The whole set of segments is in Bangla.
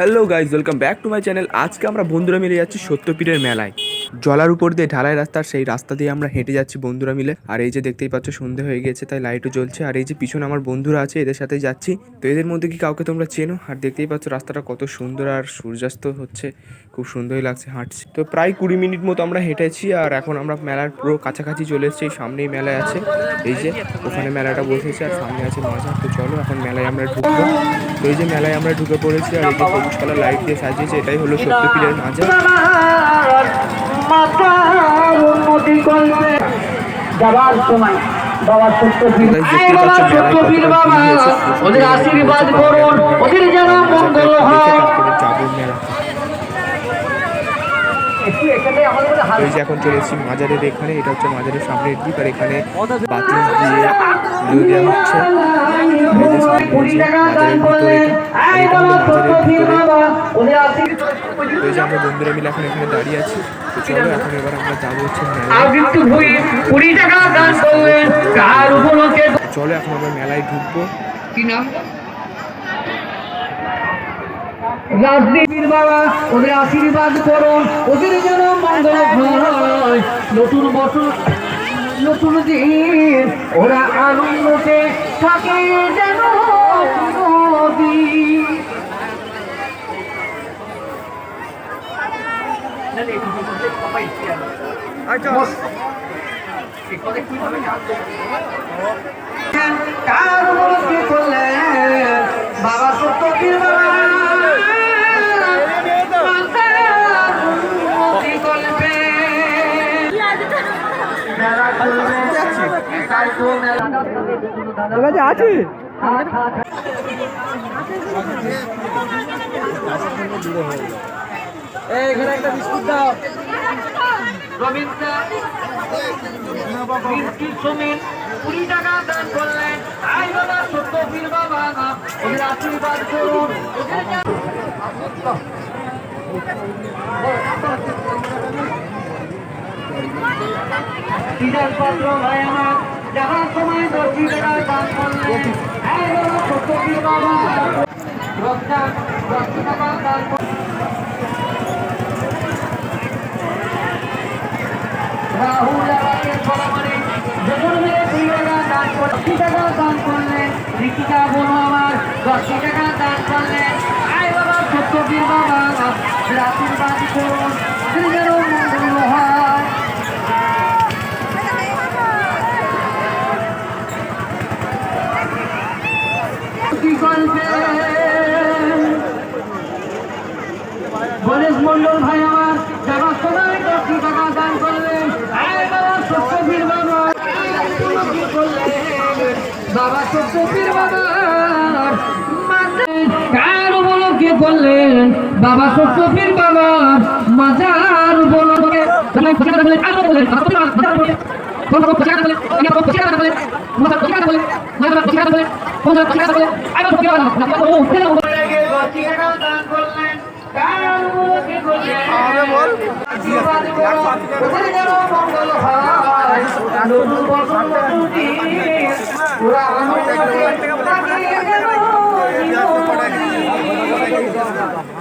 Hello guys welcome back to my channel আজকে আমরা বন্ধুরা মিলে যাচ্ছি সত্যপীরের মেলায়। জলার উপর দিয়ে ঢালাই রাস্তার সেই রাস্তা দিয়ে আমরা হেঁটে যাচ্ছি বন্ধুরা মিলে। আর এই যে দেখতেই পাচ্ছ, সন্ধে হয়ে গেছে, তাই লাইটও জ্বলছে। আর এই যে পিছনে আমার বন্ধুরা আছে, এদের সাথে যাচ্ছি। তো এদের মধ্যে কি কাউকে তোমরা চেনো? আর দেখতেই পাচ্ছ, রাস্তাটা কত সুন্দর আর সূর্যাস্ত হচ্ছে। খুব সুন্দরই লাগছে হাঁটছি। তো প্রায় কুড়ি মিনিট মতো আমরা হেঁটেছি, আর এখন আমরা মেলার পুরো কাছাকাছি চলে এসেছি। সামনেই মেলায় আছে। এই যে ওখানে মেলাটা বসেছে, আর সামনে আছে মাজার তো চলো, এখন মেলায় আমরা ঢুকবো। তো এই যে মেলায় আমরা ঢুকে পড়েছি, আর এই যে সবুজ কালার লাইট দিয়ে সাজিয়েছে, এটাই হলো সত্যি সত্যপীরের মাজার। যাবার সময় বাবা সত্যবীর বাবা সত্যবীর বাবা ওদের আশীর্বাদ করুন ওদের যেন মঙ্গল হয় তারপরে যাব মেলা একটু এখানে আমাদের মধ্যে হাল এই যে এখন চলে এসেছি মাজারের এখানে এটা হচ্ছে মাজারের সামনের দিক আর এখানে বাতি দিয়ে পুজো দেওয়া হচ্ছে। এই যে আমরা বন্ধুরা মিলে এখন এখানে দাঁড়িয়ে আছি। তো চলো এখন এবার আমরা যাব হচ্ছে চলো এখন আমরা মেলায় ঢুকবো। কি নাম? রাজনীতির বাবা ওদের আশীর্বাদ করুন ওদের যেন মঙ্গল নতুন বছর, নতুন দিন, ওরা আনন্দতে থাকে যেন চিরদিন। মেলা করবে। তাই তো মেলা- আছে রবীন্দ্র কুড়ি টাকা দান করলেন। আই বাবা সত্যবীর বাবা ওদের আশীর্বাদ করুন। দিদার পাত্র ভাই আমার। যাওয়ার দশটি টাকা দান করলেন আই বাবা। রক্তা দশটি টাকা টাকা দান দান করলেন ঋতিকা বোন আমার। দশটি আয় বাবা সত্যবীর বাবা আশীর্বাদ করুন যেন মঙ্গল হয় কি করবেন গণেশ মন্ডল ভাই আমার যাবার সময় দশটি টাকা দান করলেন আয় বাবা সত্যবীর বাবা করলেন? বাবা। সত্যবীর বাবা কার উপলক্ষে করলেন বাবা সত্যবীর বাবা। মাজার উপলক্ষে কার মঙ্গল হয়। নতুন বছর নতুন দিন, ওরা আনন্দে থাকে যেন ওদের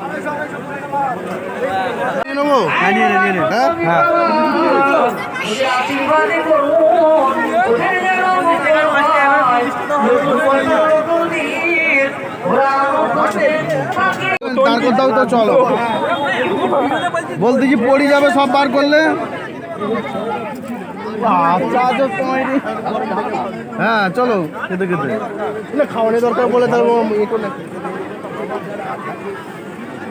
আশীর্বাদে করুন, ওদের যেন মঙ্গল হয়। তার তো চলো বলতে কি পড়ে যাবে সব বার করলে। হ্যাঁ চলো, খেতে খেতে খাওয়ানোর দরকার বলে তার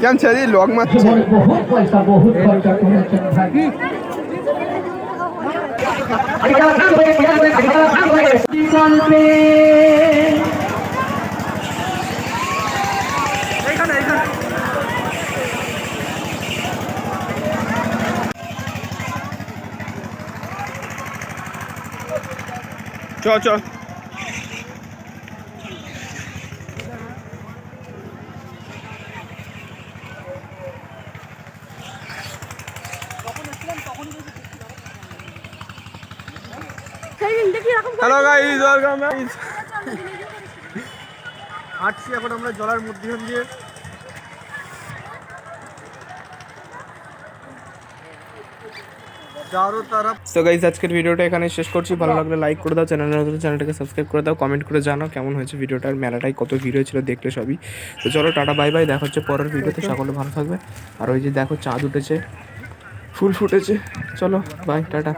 કેમ છે લોગમાં જ છે চ চ হ্যালো গাইস ওয়েলকাম গাইস হাঁটছি এখন আমরা জলার মধ্যখান দিয়ে। চারো তারফ তো গাইজ আজকের ভিডিওটা এখানে শেষ করছি। ভালো লাগলে লাইক করে দাও চ্যানেল নতুন চ্যানেলটাকে সাবস্ক্রাইব করে দাও কমেন্ট করে জানাও কেমন হয়েছে ভিডিওটার মেলাটাই কত ভিড় হয়েছিল দেখলে সবই। তো চলো টাটা বাই বাই দেখা হচ্ছে পরের ভিডিওতে। সকলে ভালো থাকবে। আর ওই যে দেখো চাঁদ উঠেছে। ফুল ফুটেছে। চলো বাই টাটা।